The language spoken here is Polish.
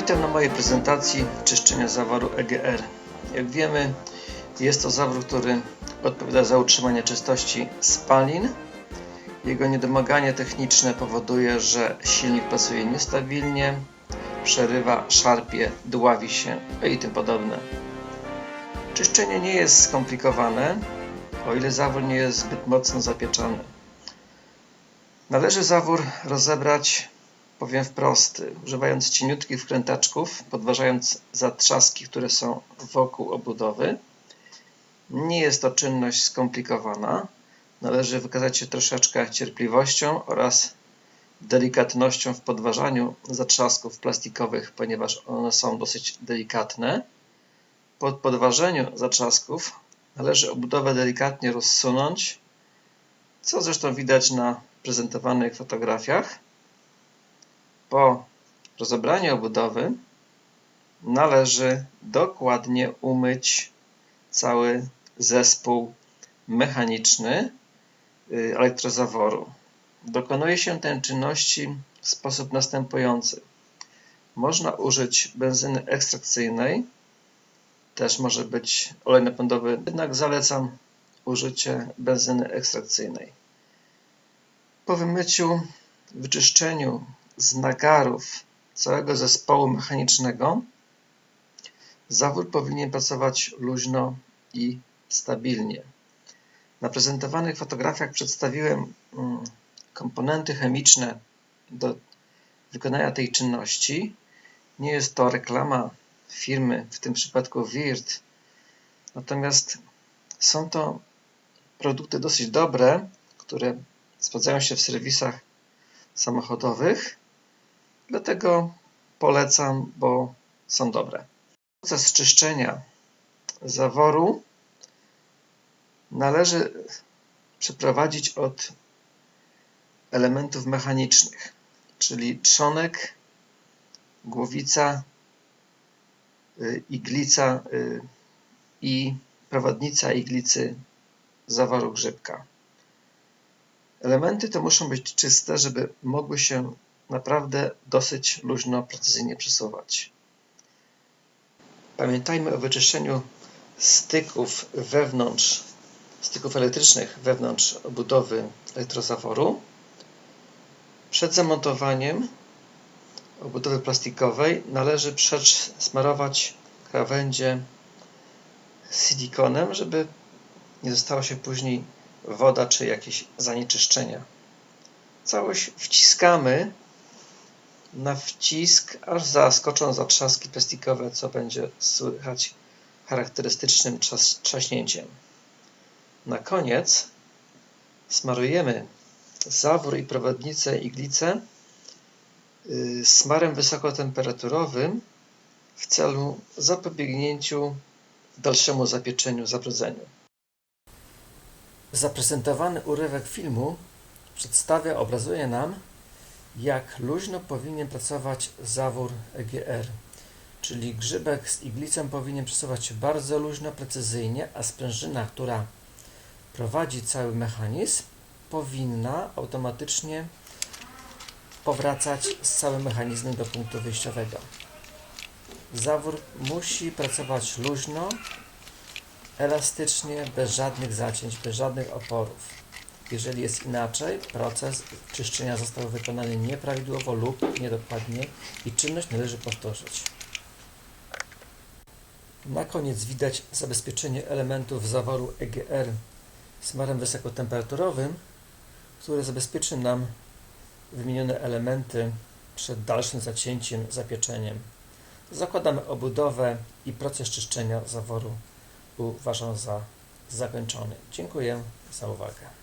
Witam na mojej prezentacji czyszczenia zaworu EGR. Jak wiemy, jest to zawór, który odpowiada za utrzymanie czystości spalin. Jego niedomaganie techniczne powoduje, że silnik pracuje niestabilnie, przerywa, szarpie, dławi się i tym podobne. Czyszczenie nie jest skomplikowane, o ile zawór nie jest zbyt mocno zapieczony. Należy zawór rozebrać powiem wprost, używając cieniutkich wkrętaczków, podważając zatrzaski, które są wokół obudowy. Nie jest to czynność skomplikowana. Należy wykazać się troszeczkę cierpliwością oraz delikatnością w podważaniu zatrzasków plastikowych, ponieważ one są dosyć delikatne. Po podważeniu zatrzasków należy obudowę delikatnie rozsunąć, co zresztą widać na prezentowanych fotografiach. Po rozebraniu obudowy należy dokładnie umyć cały zespół mechaniczny y, elektrozaworu. Dokonuje się tej czynności w sposób następujący. Można użyć benzyny ekstrakcyjnej, też może być olej napędowy, jednak zalecam użycie benzyny ekstrakcyjnej. Po wymyciu, wyczyszczeniu z nagarów całego zespołu mechanicznego zawór powinien pracować luźno i stabilnie. Na prezentowanych fotografiach przedstawiłem mm, komponenty chemiczne do wykonania tej czynności. Nie jest to reklama firmy, w tym przypadku WIRT, natomiast są to produkty dosyć dobre, które sprawdzają się w serwisach samochodowych Dlatego polecam, bo są dobre. Proces czyszczenia zaworu należy przeprowadzić od elementów mechanicznych, czyli trzonek, głowica, y, iglica y, i prowadnica iglicy zaworu grzybka. Elementy te muszą być czyste, żeby mogły się naprawdę dosyć luźno, precyzyjnie przesuwać. Pamiętajmy o wyczyszczeniu styków wewnątrz, styków elektrycznych wewnątrz obudowy elektrozaworu. Przed zamontowaniem obudowy plastikowej należy smarować krawędzie silikonem, żeby nie została się później woda czy jakieś zanieczyszczenia. Całość wciskamy na wcisk, aż zaskoczą zatrzaski plastikowe, co będzie słychać charakterystycznym trzaśnięciem. Na koniec smarujemy zawór i prowadnicę iglicę y, smarem wysokotemperaturowym w celu zapobiegnięciu dalszemu zapieczeniu, zabrudzeniu. Zaprezentowany urywek filmu przedstawia, obrazuje nam jak luźno powinien pracować zawór EGR, czyli grzybek z iglicą powinien się bardzo luźno, precyzyjnie, a sprężyna, która prowadzi cały mechanizm, powinna automatycznie powracać z całym mechanizmem do punktu wyjściowego. Zawór musi pracować luźno, elastycznie, bez żadnych zacięć, bez żadnych oporów. Jeżeli jest inaczej, proces czyszczenia został wykonany nieprawidłowo lub niedokładnie i czynność należy powtórzyć. Na koniec widać zabezpieczenie elementów zaworu EGR smarem wysokotemperaturowym, który zabezpieczy nam wymienione elementy przed dalszym zacięciem, zapieczeniem. Zakładamy obudowę i proces czyszczenia zaworu uważam za zakończony. Dziękuję za uwagę.